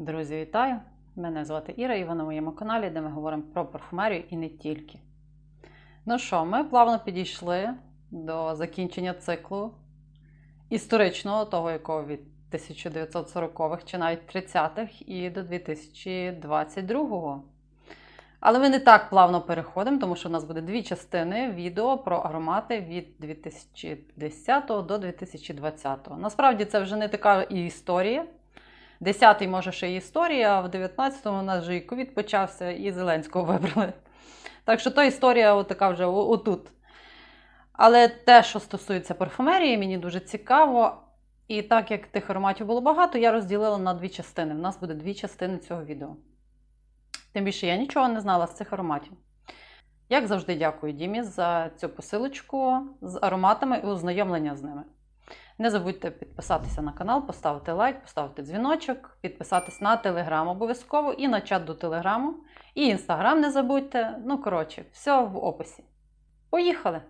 Друзі, вітаю! Мене звати Іра і ви на моєму каналі, де ми говоримо про парфумерію і не тільки. Ну що, ми плавно підійшли до закінчення циклу історичного, того, якого від 1940-х чи навіть 30-х і до 2022-го. Але ми не так плавно переходимо, тому що у нас буде дві частини відео про аромати від 2010 до 2020. Насправді це вже не така і історія. 10-й, може, ще і історія, а в 19-му у нас вже і ковід почався, і Зеленського вибрали. Так що то історія отака вже отут. Але те, що стосується парфумерії, мені дуже цікаво. І так як тих ароматів було багато, я розділила на дві частини. У нас буде дві частини цього відео. Тим більше я нічого не знала з цих ароматів. Як завжди, дякую Дімі за цю посилочку з ароматами і ознайомлення з ними. Не забудьте підписатися на канал, поставити лайк, поставити дзвіночок, підписатись на телеграм обов'язково і на чат до телеграму. І інстаграм не забудьте. Ну, коротше, все в описі. Поїхали!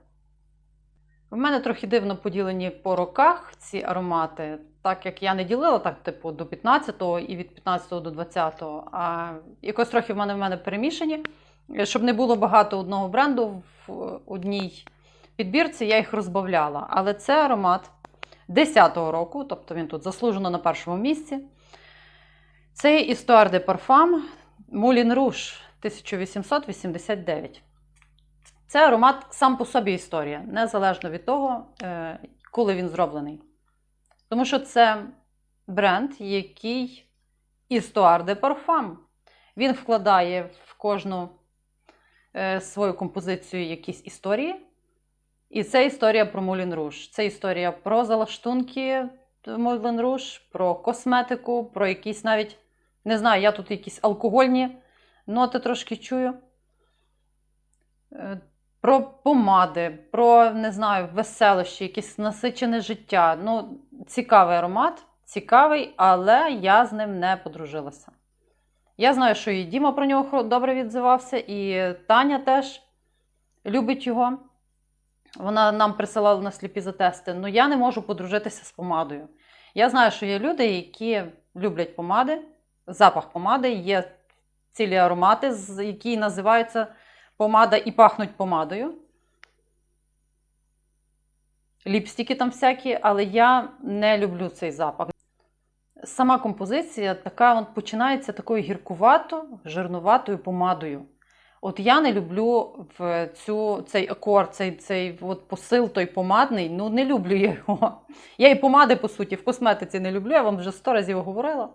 В мене трохи дивно поділені по роках ці аромати, так як я не ділила так, типу, до 15-го і від 15-го до 20-го, а якось трохи в мене в мене перемішані. Щоб не було багато одного бренду в одній підбірці, я їх розбавляла. Але це аромат 10-го року, тобто він тут заслужено на першому місці. Це Істуар де Parfum Moulin Rouge 1889. Це аромат сам по собі історія, незалежно від того, е, коли він зроблений. Тому що це бренд, який Істуар де Parfum. Він вкладає в кожну е, свою композицію якісь історії. І це історія про Мулін Руш. Це історія про залаштунки Мулін Руш, про косметику, про якісь навіть, не знаю, я тут якісь алкогольні ноти трошки чую. Е, Про помади, про, не знаю, веселощі, якесь насичене життя. Ну, цікавий аромат, цікавий, але я з ним не подружилася. Я знаю, що і Діма про нього добре відзивався, і Таня теж любить його. Вона нам присилала на сліпі затести. Ну я не можу подружитися з помадою. Я знаю, що є люди, які люблять помади, запах помади, є цілі аромати, які називаються помада і пахнуть помадою. Ліпстики там всякі, але я не люблю цей запах. Сама композиція така починається такою гіркувато, жирнуватою помадою. От я не люблю в цю, цей акорд, цей, цей от посил той помадний. Ну, не люблю я його. Я і помади, по суті, в косметиці не люблю, я вам вже сто разів говорила.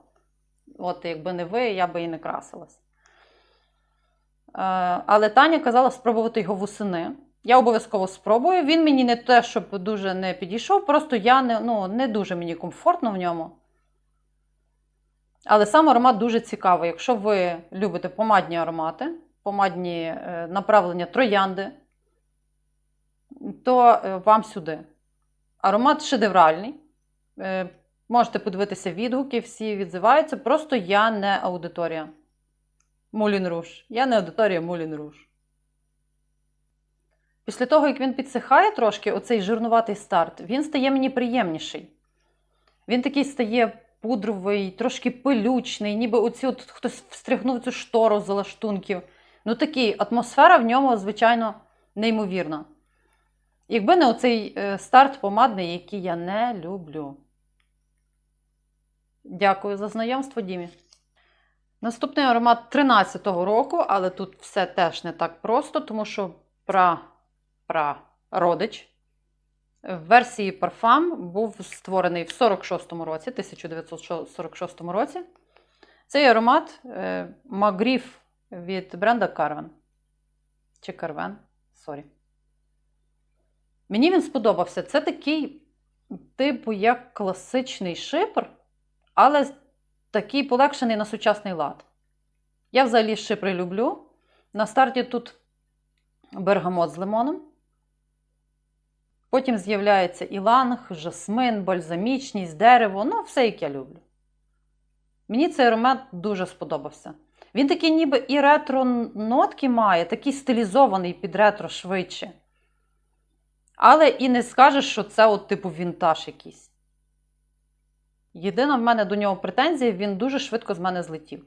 От, якби не ви, я би і не красилась. Е, але Таня казала спробувати його восени. Я обов'язково спробую. Він мені не те, щоб дуже не підійшов, просто я не, ну, не дуже мені комфортно в ньому. Але сам аромат дуже цікавий. Якщо ви любите помадні аромати, помадні е, направлення троянди, то е, вам сюди. Аромат шедевральний. Е, Можете подивитися відгуки, всі відзиваються. Просто я не аудиторія. Мулін Руш. Я не аудиторія Мулін Руш. Після того, як він підсихає трошки, оцей жирнуватий старт, він стає мені приємніший. Він такий стає пудровий, трошки пилючний, ніби оці от хтось встряхнув цю штору з лаштунків. Ну такий, атмосфера в ньому, звичайно, неймовірна. Якби не оцей е, старт помадний, який я не люблю. Дякую за знайомство, Дімі. Наступний аромат 13-го року, але тут все теж не так просто, тому що пра, пра родич в версії парфам був створений в 46-му році, 1946 році. Цей аромат е, Магріф від бренда Carven. Чи Carven, сорі. Мені він сподобався. Це такий, типу, як класичний шипр, але такий полегшений на сучасний лад. Я взагалі шипри люблю. На старті тут бергамот з лимоном. Потім з'являється іланг, жасмин, бальзамічність, дерево, ну, все, як я люблю. Мені цей аромат дуже сподобався. Він такий ніби і ретро-нотки має, такий стилізований під ретро швидше. Але і не скажеш, що це от типу вінтаж якийсь. Єдина в мене до нього претензія, він дуже швидко з мене злетів.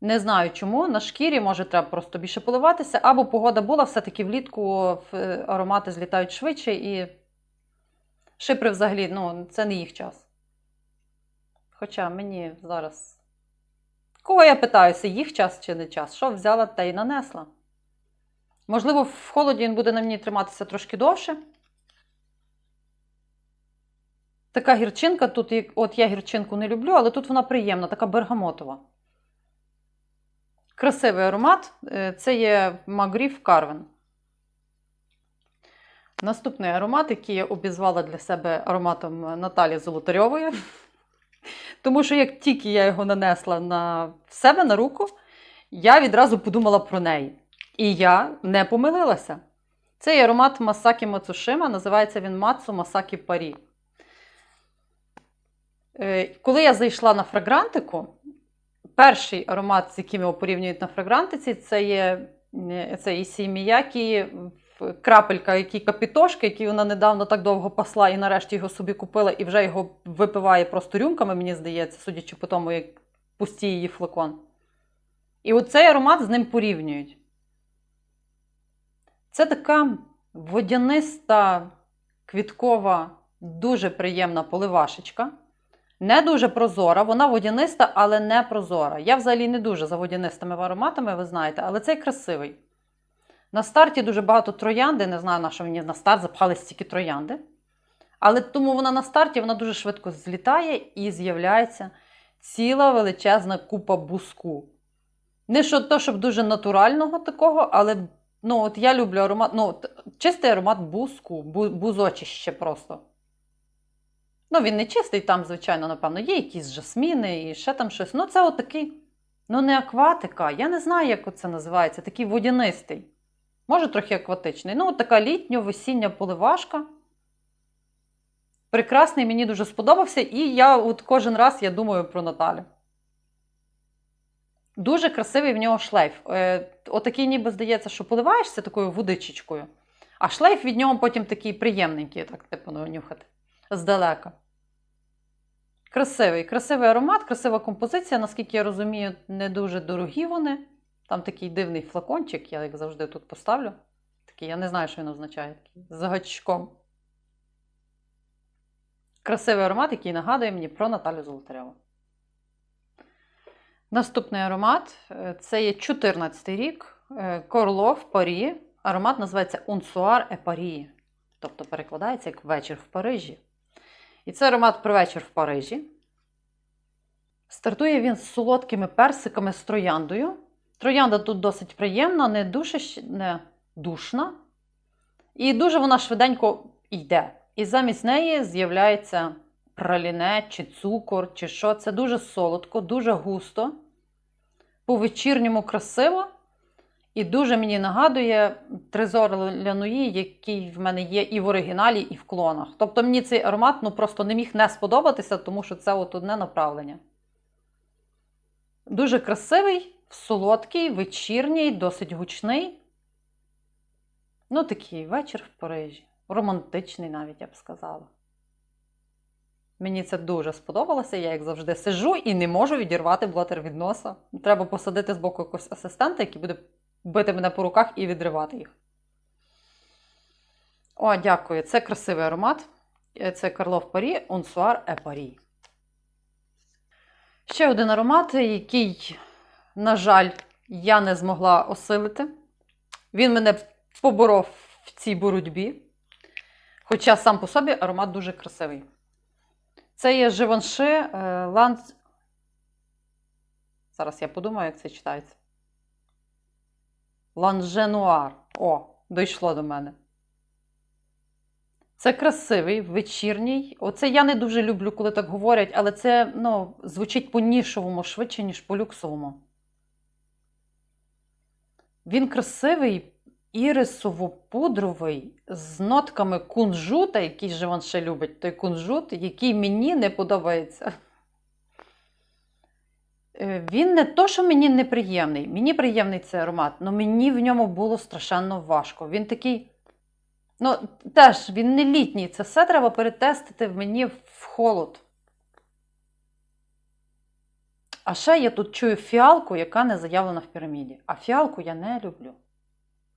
Не знаю чому. На шкірі може треба просто більше поливатися, або погода була, все-таки влітку аромати злітають швидше і шипри взагалі, ну, це не їх час. Хоча мені зараз. Кого я питаюся, їх час чи не час? Що взяла, те й нанесла. Можливо, в холоді він буде на мені триматися трошки довше. Така гірчинка тут, от я гірчинку не люблю, але тут вона приємна, така бергамотова. Красивий аромат. Е, Це є Магріф Карвен. Наступний аромат, який я обізвала для себе ароматом Наталі Золотарьової. Тому що як тільки я його нанесла на себе на руку, я відразу подумала про неї. І я не помилилася. Цей аромат Масакі Мацушима, називається він Мацу Масакі Парі. Е, Коли я зайшла на фрагрантику, перший аромат, з яким його порівнюють на фрагрантиці, це є е, це Ісі Міякі, крапелька, який капітошки, який вона недавно так довго пасла і нарешті його собі купила, і вже його випиває просто рюмками, мені здається, судячи по тому, як пусті її флакон. І оцей аромат з ним порівнюють. Це така водяниста, квіткова, дуже приємна поливашечка. Не дуже прозора, вона водяниста, але не прозора. Я взагалі не дуже за водянистими ароматами, ви знаєте, але цей красивий. На старті дуже багато троянди, не знаю, на що мені на старт запхали стільки троянди. Але тому вона на старті вона дуже швидко злітає і з'являється ціла величезна купа буску. Не що то, щоб дуже натурального такого, але ну, от я люблю аромат, ну, чистий аромат буску, бу, бузочище просто. Ну, він не чистий, там, звичайно, напевно, є якісь жасміни і ще там щось. Ну, це отакий, ну, не акватика. Я не знаю, як це називається, такий водянистий. Може, трохи акватичний. Ну, от така літньо-весіння поливашка. Прекрасний, мені дуже сподобався, і я от кожен раз я думаю про Наталю. Дуже красивий в нього шлейф. Е, отакий, ніби здається, що поливаєшся такою водичечкою, а шлейф від нього потім такий приємненький, так, типу, ну, нюхати здалека. Красивий, красивий аромат, красива композиція. Наскільки я розумію, не дуже дорогі вони. Там такий дивний флакончик, я як завжди тут поставлю. Такий, я не знаю, що він означає. Такий, з гачком. Красивий аромат, який нагадує мені про Наталю Золотареву. Наступний аромат е, це є 14 рік. е, Корлов Парі. Аромат називається Унсуар е Парі. Тобто перекладається як вечір в Парижі. І це аромат про вечір в Парижі. Стартує він з солодкими персиками з трояндою. Троянда тут досить приємна, не дуже не душна. І дуже вона швиденько йде. І замість неї з'являється праліне, чи цукор, чи що. Це дуже солодко, дуже густо, по-вечірньому красиво. І дуже мені нагадує трезор Лянуї, який в мене є і в оригіналі, і в клонах. Тобто мені цей аромат ну, просто не міг не сподобатися, тому що це от одне направлення. Дуже красивий, солодкий, вечірній, досить гучний. Ну, такий вечір в Парижі. Романтичний навіть, я б сказала. Мені це дуже сподобалося. Я, як завжди, сижу і не можу відірвати блотер від носа. Треба посадити з боку якогось асистента, який буде бити мене по руках і відривати їх. О, дякую. Це красивий аромат. Це Карлов Парі, Онсуар Е Парі. Ще один аромат, який, жаль, я не змогла осилити. Він мене поборов в цій боротьбі. Хоча сам по собі аромат дуже красивий. Це є Живанши Ланс. Зараз я подумаю, як це читається. Ланженуар. О, дійшло до мене. Це красивий, вечірній. Оце я не дуже люблю, коли так говорять, але це ну, звучить по-нішовому швидше, ніж по-люксовому. Він красивий, ірисово-пудровий, з нотками кунжута, який Живанше любить, той кунжут, який мені не подобається. Е, Він не то, що мені неприємний. Мені приємний цей аромат, але мені в ньому було страшенно важко. Він такий. Ну, теж він не літній. Це все треба перетестити в мені в холод. А ще я тут чую фіалку, яка не заявлена в піраміді. А фіалку я не люблю.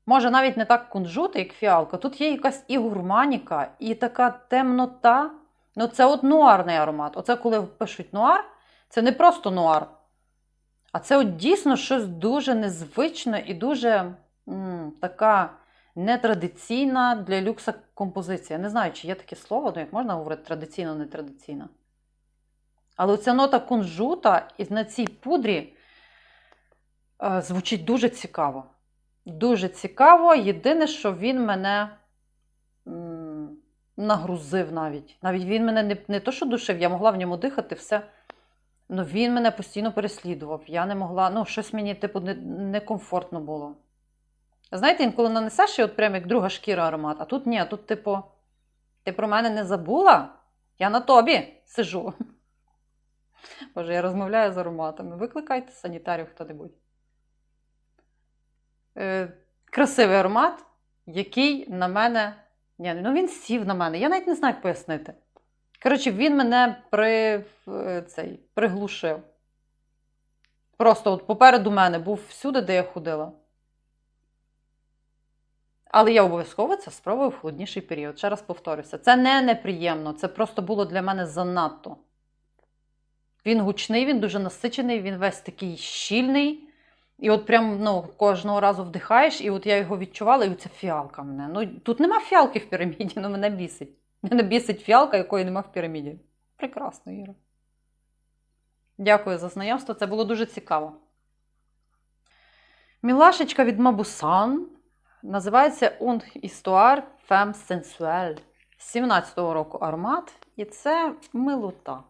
Може, навіть не так кунжути, як фіалка. Тут є якась і гурманіка, і така темнота. Ну, це от нуарний аромат. Оце коли пишуть нуар, це не просто нуар. А це от дійсно щось дуже незвичне і дуже м, така нетрадиційна для люкса композиція. Не знаю, чи є таке слово, ну як можна говорити традиційно, нетрадиційна. Але оця нота кунжута і на цій пудрі е, звучить дуже цікаво. Дуже цікаво. Єдине, що він мене нагрузив навіть. Навіть він мене не, не то, що душив, я могла в ньому дихати, все. Ну, він мене постійно переслідував. Я не могла, ну, щось мені, типу, не- некомфортно було. Знаєте, інколи нанесеш і от прям як друга шкіра аромат, а тут ні, тут, типу, ти про мене не забула? Я на тобі сижу. Боже, я розмовляю з ароматами. Викликайте санітарів хто-небудь. Е, красивий аромат, який на мене. Ні, ну він сів на мене. Я навіть не знаю, як пояснити. Коротше, він мене при, е, цей, приглушив. Просто от попереду мене був всюди, де я ходила. Але я обов'язково це спробую в холодніший період. Ще раз повторюся. Це не неприємно, це просто було для мене занадто. Він гучний, він дуже насичений, він весь такий щільний. І от прям ну, кожного разу вдихаєш, і от я його відчувала, і оця фіалка мене. Ну, тут нема фіалки в піраміді, ну мене бісить. Мене бісить фіалка, якої нема в піраміді. Прекрасно, Іра. Дякую за знайомство, це було дуже цікаво. Мілашечка від Мабусан називається Un Histoire Femme Sensuelle. 17-го року аромат, і це милота.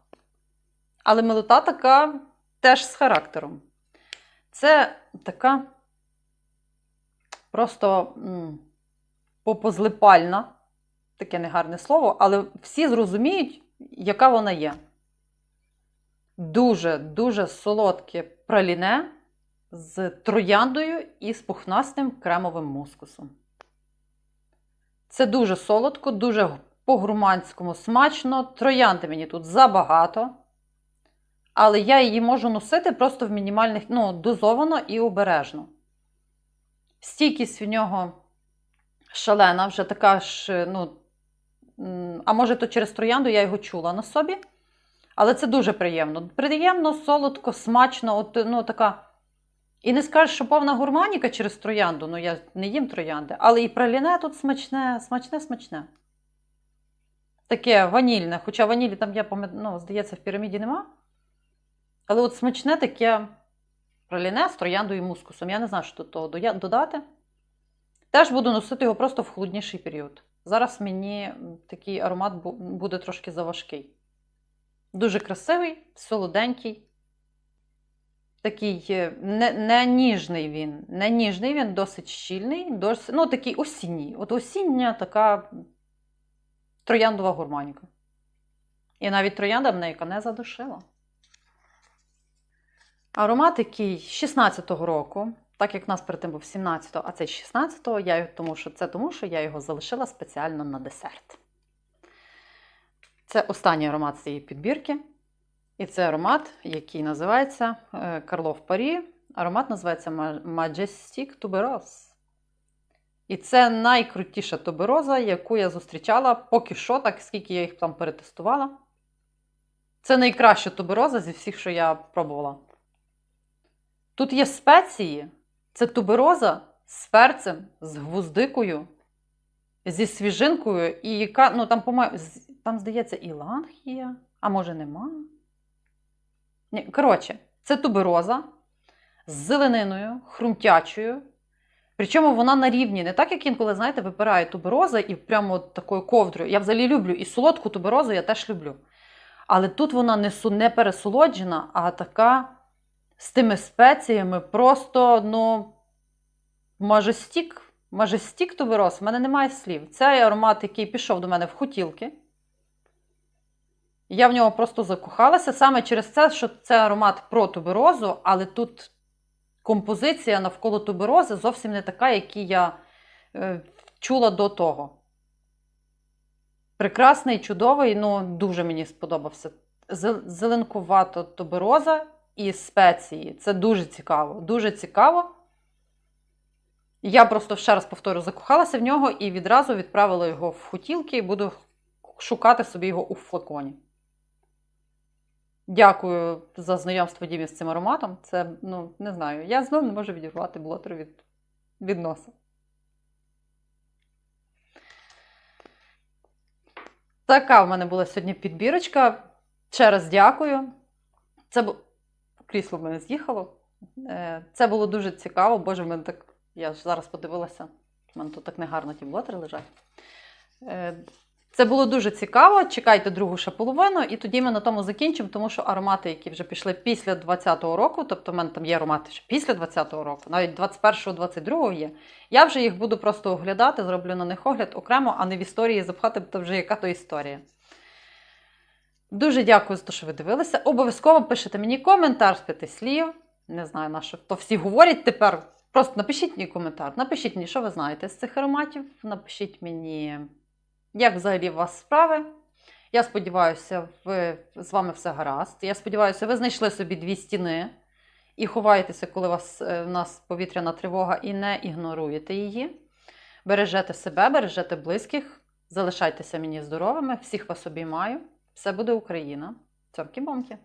Але милота така теж з характером. Це така просто попозлипальна, таке негарне слово, але всі зрозуміють, яка вона є. Дуже-дуже солодке праліне з трояндою і з пухнастим кремовим мускусом. Це дуже солодко, дуже по-гурманському смачно. Троянди мені тут забагато. Але я її можу носити просто в мінімальних, ну, дозовано і обережно. Стійкість в нього шалена, вже така ж, ну, а може, то через троянду я його чула на собі. Але це дуже приємно. Приємно, солодко, смачно, от, ну, така. І не скажеш, що повна гурманіка через троянду, ну я не їм троянди, але і праліне тут смачне, смачне, смачне. Таке ванільне, хоча ванілі там, я пам'ятаю, ну, здається, в піраміді нема. Але от смачне таке праліне з трояндою і мускусом. Я не знаю, що того додати. Теж буду носити його просто в холодніший період. Зараз мені такий аромат буде трошки заважкий. Дуже красивий, солоденький. Такий е, не, не ніжний він. Не ніжний він, досить щільний, досить, ну такий осінній. От осіння така трояндова гурманіка. І навіть троянда мене яка не задушила. Аромат, який 16-го року, так як в нас перед тим був 17-го, а цей 16-го, я, тому що, це тому, що я його залишила спеціально на десерт. Це останній аромат з цієї підбірки. І це аромат, який називається е, Карлов Парі. Аромат називається Majestic Tuberose. І це найкрутіша тубероза, яку я зустрічала поки що, так скільки я їх там перетестувала. Це найкраща тубероза зі всіх, що я пробувала. Тут є спеції. Це тубероза з перцем, з гвоздикою, зі свіжинкою, і яка, ну там, там, здається, іланг є, а може нема. Ні, коротше, це тубероза з зелениною, хрумтячою. Причому вона на рівні, не так, як інколи, знаєте, випирає тубероза і прямо от такою ковдрою. Я взагалі люблю і солодку туберозу я теж люблю. Але тут вона не пересолоджена, а така з тими спеціями просто, ну, мажестік. Мажестік тубероз, в мене немає слів. Це аромат, який пішов до мене в хотілки. Я в нього просто закохалася саме через це, що це аромат про туберозу, але тут композиція навколо туберози зовсім не така, яку я е, чула до того. Прекрасний, чудовий, ну дуже мені сподобався. Зе- Зеленкувато тубероза і спеції. Це дуже цікаво. Дуже цікаво. Я просто ще раз повторю, закохалася в нього і відразу відправила його в хотілки і буду шукати собі його у флаконі. Дякую за знайомство Дімі з цим ароматом. Це, ну, не знаю, я знову не можу відірвати блотер від, від носа. Така в мене була сьогодні підбірочка. Ще раз дякую. Це. Крісло в мене з'їхало. Е, Це було дуже цікаво. Боже, в мене так. Я ж зараз подивилася. У мене тут так негарно ті блотери лежать. Е, Це було дуже цікаво. Чекайте другу ще половину, і тоді ми на тому закінчимо, тому що аромати, які вже пішли після 20-го року, тобто в мене там є аромати ще після 20-го року, навіть 21-го, 22-го є. Я вже їх буду просто оглядати, зроблю на них огляд окремо, а не в історії запхати, бо то вже яка то історія. Дуже дякую за те, що ви дивилися. Обов'язково пишете мені коментар з п'яти слів. Не знаю, на що то всі говорять тепер. Просто напишіть мені коментар. Напишіть мені, що ви знаєте з цих ароматів. Напишіть мені, як взагалі у вас справи. Я сподіваюся, ви, з вами все гаразд. Я сподіваюся, ви знайшли собі дві стіни і ховаєтеся, коли у вас е, в нас повітряна тривога, і не ігноруєте її. Бережете себе, бережете близьких, залишайтеся мені здоровими, всіх вас обіймаю. Все буде Україна. Цьомкі-бомки!